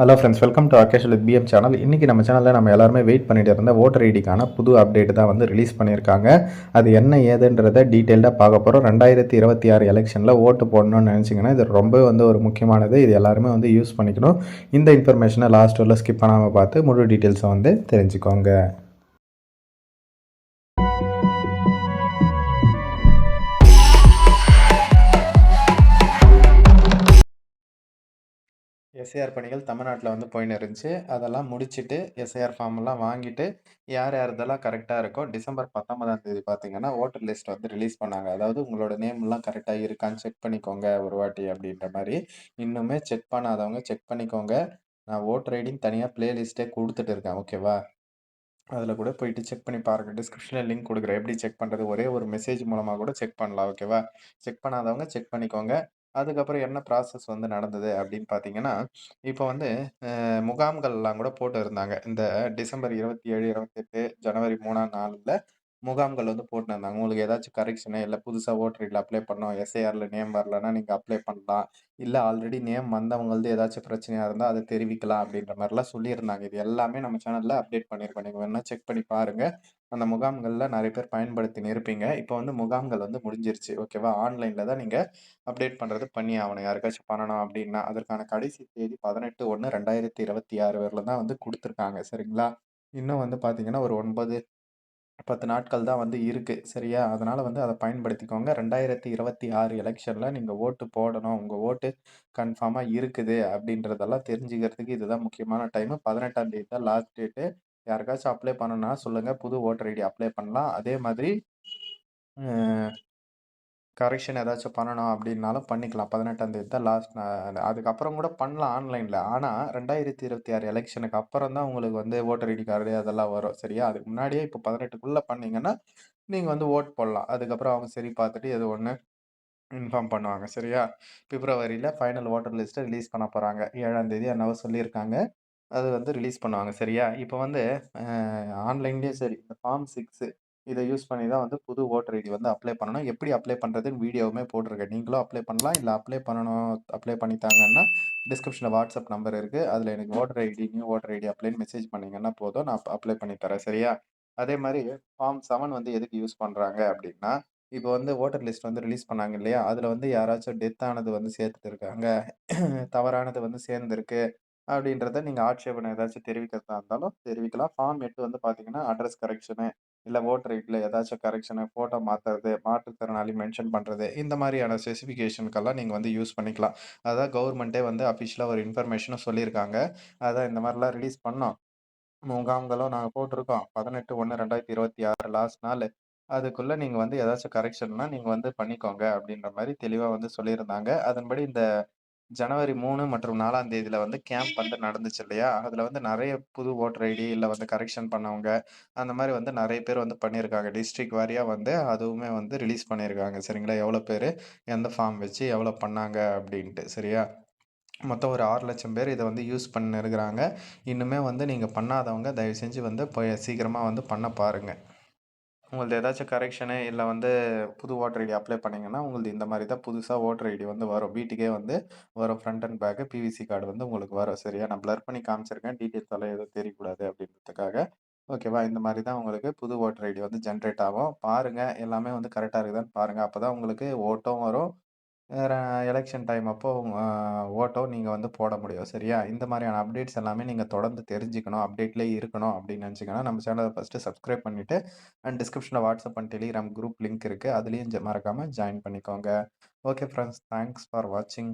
Hello friends welcome to அகேஷல் with PM channel இன்றைக்கி நம்ம சேனலில் நம்ம எல்லாருமே வெயிட் பண்ணிட்டு இருந்த ஓட்டர் ஐடிக்கான புது அப்டேட் தான் வந்து ரிலீஸ் பண்ணியிருக்காங்க. அது என்ன ஏதுன்றதை டீட்டெயில்டாக பார்க்க போகிறோம் ரெண்டாயிரத்தி இருபத்தி ஆறு எலெக்ஷனில் ஓட்டு போடணும்னு நினச்சிங்கன்னா இது ரொம்ப வந்து ஒரு முக்கியமானது. இது எல்லாருமே வந்து யூஸ் பண்ணிக்கணும். இந்த இன்ஃபர்மேஷனை லாஸ்ட் வரல ஸ்கிப் பண்ணாமல் பார்த்து முழு டீட்டெயில்ஸை வந்து தெரிஞ்சுக்கோங்க. எஸ்ஐஆர் பணிகள் தமிழ்நாட்டில் வந்து போயின்னு இருந்துச்சு அதெல்லாம் முடிச்சுட்டு எஸ்ஐஆர் ஃபார்ம்லாம் வாங்கிட்டு யார் யார் இதெல்லாம் கரெக்டாக இருக்கோ டிசம்பர் பத்தொன்பதாம் தேதி பார்த்தீங்கன்னா ஓட்டர் லிஸ்ட் வந்து ரிலீஸ் பண்ணாங்க. அதாவது உங்களோட நேம்லாம் கரெக்டாக இருக்கான்னு செக் பண்ணிக்கோங்க ஒரு வாட்டி அப்படின்ற மாதிரி. இன்னுமே செக் பண்ணாதவங்க செக் பண்ணிக்கோங்க. நான் ஓட்டர் ஐடின்னு தனியாக பிளேலிஸ்ட்டே கொடுத்துட்டு இருக்கேன். ஓகேவா? அதில் கூட போயிட்டு செக் பண்ணி பாருங்கள் டிஸ்கிரிப்ஷனில் லிங்க் கொடுக்குறேன். எப்படி செக் பண்ணுறது ஒரே ஒரு மெசேஜ் மூலமாக கூட செக் பண்ணலாம். ஓகேவா? செக் பண்ணாதவங்க செக் பண்ணிக்கோங்க. அதுக்கப்புறம் என்ன ப்ராசஸ் வந்து நடந்தது அப்படின்னு பார்த்தீங்கன்னா, இப்போ வந்து அ முகாம்கள்லாம் கூட போட்டு இருந்தாங்க. இந்த டிசம்பர் 27, 28 ஜனவரி 3ஆம் நாள்ல முகாம்கள் வந்து போட்டுன்னு இருந்தாங்க. உங்களுக்கு ஏதாச்சும் கரெக்ஷனு இல்லை புதுசாக ஓட்டர் அப்ளை பண்ணோம் எஸ்ஏஆரில் நேம் வரலன்னா நீங்கள் அப்ளை பண்ணலாம். இல்லை ஆல்ரெடி நேம் வந்தவங்களது ஏதாச்சும் பிரச்சனையாக இருந்தால் அதை தெரிவிக்கலாம் அப்படின்ற மாதிரிலாம் சொல்லியிருந்தாங்க. இது எல்லாமே நம்ம சேனலில் அப்டேட் பண்ணியிருக்கோம். நீங்கள் வேணால் செக் பண்ணி பாருங்கள் அந்த முகாம்களில் நிறைய பேர் பயன்படுத்தின்னு இருப்பீங்க. இப்போ வந்து முகாம்கள் வந்து முடிஞ்சிருச்சு. ஓகேவா? ஆன்லைனில் தான் நீங்கள் அப்டேட் பண்ணுறது பண்ணி ஆகணும் யாருக்காச்சும் பண்ணணும் அப்படின்னா அதற்கான கடைசி தேதி 18/1/2026 வரையிலும் தான் வந்து கொடுத்துருக்காங்க சரிங்களா? இன்னும் வந்து பார்த்தீங்கன்னா, ஒரு ஒன்பது 10 நாட்கள் தான் வந்து இருக்குது சரியா? அதனால் வந்து அதை பயன்படுத்திக்கோங்க. ரெண்டாயிரத்து இருபத்தி ஆறு எலெக்ஷனில் நீங்கள் ஓட்டு போடணும். உங்கள் ஓட்டு கன்ஃபார்மாக இருக்குது அப்படின்றதெல்லாம் தெரிஞ்சுக்கிறதுக்கு இதுதான் முக்கியமான டைமு. 18ஆம் தேதி தான் லாஸ்ட் டேட்டு. யாருக்காச்சும் அப்ளை பண்ணணும்னா சொல்லுங்கள் புது ஓட்டர் ஐடி அப்ளை பண்ணலாம். அதே மாதிரி கரெக்ஷன் ஏதாச்சும் பண்ணணும் அப்படின்னாலும் பண்ணிக்கலாம். 18ஆம் தேதி தான் லாஸ்ட் அதுக்கப்புறம் கூட பண்ணலாம் ஆன்லைனில் ஆனால் ரெண்டாயிரத்தி இருபத்தி ஆறு எலெக்ஷனுக்கு அப்புறம் தான் உங்களுக்கு வந்து ஓட்டர் ஐடி கார்டு அதெல்லாம் வரும். சரியா? அதுக்கு முன்னாடியே இப்போ 18க்குள்ள பண்ணீங்கன்னா, நீங்கள் வந்து ஓட் போடலாம். அதுக்கப்புறம் அவங்க சரி பார்த்துட்டு எது ஒன்று இன்ஃபார்ம் பண்ணுவாங்க. சரியா? பிப்ரவரியில் ஃபைனல் ஓட்டர் லிஸ்ட்டை ரிலீஸ் பண்ண போகிறாங்க ஏழாம் தேதி என்னவோ சொல்லியிருக்காங்க. அது வந்து ரிலீஸ் பண்ணுவாங்க. சரியா? இப்போ வந்து ஆன்லைன்லேயும் சரி, இந்த ஃபார்ம் சிக்ஸு இதை யூஸ் பண்ணி தான் வந்து புது ஓட்டர் ஐடி வந்து அப்ளை பண்ணணும். எப்படி அப்ளை பண்ணுறதுன்னு வீடியோவுமே போட்டிருக்கேன் நீங்களும் அப்ளை பண்ணலாம். இல்லை அப்ளை பண்ணணும் அப்ளை பண்ணித்தாங்கன்னா டிஸ்கிரிப்ஷனில் வாட்ஸ்அப் நம்பர் இருக்குது அதில் எனக்கு voter ID, new voter ID அப்ளைன்னு message பண்ணீங்கன்னா போதும். நான் அப்ளை பண்ணி தரேன். சரியா? அதே மாதிரி ஃபார்ம் செவன் வந்து எதுக்கு யூஸ் பண்ணுறாங்க அப்படின்னா இப்போ வந்து ஓட்டர் லிஸ்ட் வந்து ரிலீஸ் பண்ணாங்க இல்லையா? அதில் வந்து யாராச்சும் டெத் ஆனது வந்து சேர்த்துட்டு இருக்காங்க. தவறானது வந்து சேர்ந்துருக்கு அப்படின்றத நீங்கள் ஆட்சேபனை ஏதாச்சும் தெரிவிக்கிறதா இருந்தாலும் தெரிவிக்கலாம். ஃபார்ம் எட்டு வந்து பார்த்தீங்கன்னா, அட்ரஸ் கரெக்ஷனு, இல்லை ஓட்டர் ஐடியில் ஏதாச்சும் கரெக்ஷனு, ஃபோட்டோ மாற்றுறது மாற்றுத்திறனாளி மென்ஷன் பண்ணுறது இந்த மாதிரியான ஸ்பெசிஃபிகேஷனுக்கெல்லாம் நீங்கள் வந்து யூஸ் பண்ணிக்கலாம். அதான் கவர்மெண்ட்டே வந்து அஃபிஷியலாக ஒரு இன்ஃபர்மேஷனும் சொல்லியிருக்காங்க. அதான் இந்த மாதிரிலாம் ரிலீஸ் பண்ணோம். முகாம்களும் நாங்கள் போட்டிருக்கோம். 18/1/2026 லாஸ்ட் நாள் அதுக்குள்ளே நீங்கள் வந்து ஏதாச்சும் கரெக்ஷன்னா நீங்கள் வந்து பண்ணிக்கோங்க அப்படின்ற மாதிரி தெளிவாக வந்து சொல்லியிருந்தாங்க. அதன்படி இந்த ஜனவரி மூணு மற்றும் நாலாம் தேதியில வந்து கேம்ப் வந்து நடந்துச்சு இல்லையா? அதுல வந்து நிறைய புது ஓட்டர் ஐடி இல்ல வந்து கரெக்ஷன் பண்ணவங்க, அந்த மாதிரி வந்து நிறைய பேர் வந்து பண்ணியிருக்காங்க. டிஸ்ட்ரிக்ட் வாரியா வந்து அதுவுமே வந்து ரிலீஸ் பண்ணியிருக்காங்க. சரிங்களா? எவ்வளோ பேர் எந்த ஃபார்ம் வச்சு எவ்வளோ பண்ணாங்க அப்படின்ட்டு சரியா? மொத்தம் ஒரு ஆறு லட்சம் பேர் இதை வந்து யூஸ் பண்ணிருக்கிறாங்க இன்னுமே வந்து நீங்கள் பண்ணாதவங்க தயவு செஞ்சு வந்து சீக்கிரமாக வந்து பண்ண பாருங்கள் உங்களது ஏதாச்சும் கரெக்ஷனு இல்லை வந்து புது ஓட்டர் ஐடி அப்ளை பண்ணிங்கன்னா உங்களுக்கு இந்த மாதிரி தான் புதுசாக ஓட்டர் ஐடி வந்து வரும். வீட்டுக்கே வந்து வரும். Front and back PVC card வந்து உங்களுக்கு வரும். சரியா? நான் ப்ளர் பண்ணி காமிச்சிருக்கேன். டீட்டெயில்ஸ் எல்லாம் எதுவும் தெரியக்கூடாது அப்படின்றதுக்காக ஓகேவா? இந்த மாதிரி தான் உங்களுக்கு புது ஓட்டர் ஐடி வந்து ஜென்ரேட் ஆகும். பாருங்கள் எல்லாமே வந்து கரெக்டாக இருக்குதான்னு பாருங்கள் அப்போ தான் உங்களுக்கு ஓட்டும் வரும். எலெக்ஷன் டைம் அப்போ ஓட்டோ நீங்கள் வந்து போட முடியும். சரியா? இந்த மாதிரியான அப்டேட்ஸ் எல்லாமே நீங்கள் தொடர்ந்து தெரிஞ்சுக்கணும். அப்டேட்லேயே இருக்கணும் அப்படின்னு நினச்சிக்கணும் நம்ம சேனலை ஃபஸ்ட்டு சப்ஸ்கிரைப் பண்ணிவிட்டு அண்ட் டிஸ்கிரிப்ஷனில் WhatsApp and Telegram group link இருக்குது அதுலேயும் மறக்காமல் ஜாயின் பண்ணிக்கோங்க. ஓகே ஃப்ரெண்ட்ஸ் தேங்க்ஸ் ஃபார் வாட்சிங்.